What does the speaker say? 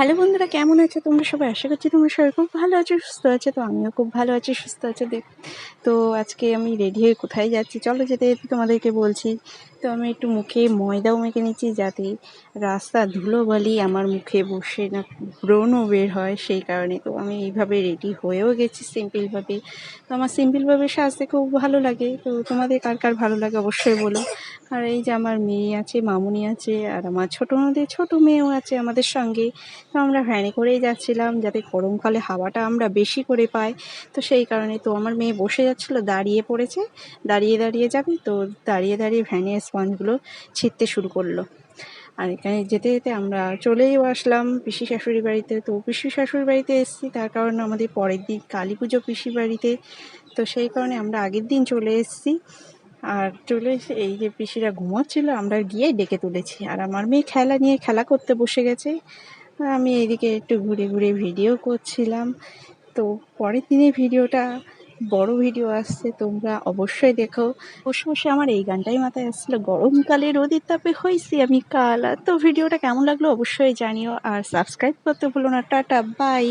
Hello বন্ধুরা, কেমন আছো তোমরা সবাই? আশা করছি তোমরা সবাই খুব ভালো আছো, সুস্থ আছো, তো আমিও খুব ভালো আছি, সুস্থ আছো দেখ। তো আজকে আমি রেডি হয়ে কোথায় যাচ্ছি? চলো যেতে যেতে তোমাদেরকে বলছি। তো আমি একটু মুখে ময়দাও মেখে নিচ্ছি যাতে রাস্তা ধুলোবালি আমার মুখে বসে না, ব্রণও বের হয় সেই কারণে। তো আমি এইভাবে রেডি হয়েও গেছি সিম্পলভাবে তো আমার সিম্পলভাবে সাজতে খুব ভালো লাগে। তো তোমাদের কার কার ভালো লাগে অবশ্যই বলো। আর এই যে আমার মেয়ে আছে, মামুনি আছে, আর আমার ছোটো নদী ছোটো মেয়েও আছে আমাদের সঙ্গে। তো আমরা ভ্যানে করেই যাচ্ছিলাম যাতে গরমকালে হাওয়াটা আমরা বেশি করে পাই। তো সেই কারণে তো আমার মেয়ে বসে যাচ্ছিল, দাঁড়িয়ে পড়েছে। দাঁড়িয়ে দাঁড়িয়ে যাবে তো দাঁড়িয়ে দাঁড়িয়ে ভ্যানে স্পঞ্জগুলো ছিঁড়তে শুরু করল। আর এখানে যেতে যেতে আমরা চলেও আসলাম পিসি শাশুড়ি বাড়িতে। তো পিসি শাশুড়ি বাড়িতে এসেছি, তার কারণে আমাদের পরের দিন কালী পুজো পিসি বাড়িতে। তো সেই কারণে আমরা আগের দিন চলে এসেছি। আর চলে এসে এই যে পিসিরা ঘুমোচ্ছিল, আমরা গিয়ে ডেকে তুলেছি। আর আমার মেয়ে খেলা নিয়ে খেলা করতে বসে গেছে। আমি এদিকে একটু ঘুরে ঘুরে ভিডিও করছিলাম। তো পরের দিনে ভিডিওটা বড় ভিডিও আসছে, তোমরা অবশ্যই দেখো। বসে বসে আমার এই গানটাই মাথায় আসছিল গরমকালে রোদের তাপে হয়েছি আমি কালা। তো ভিডিওটা কেমন লাগল অবশ্যই জানিও। আর সাবস্ক্রাইব করতে ভুলো না। Tata, bye.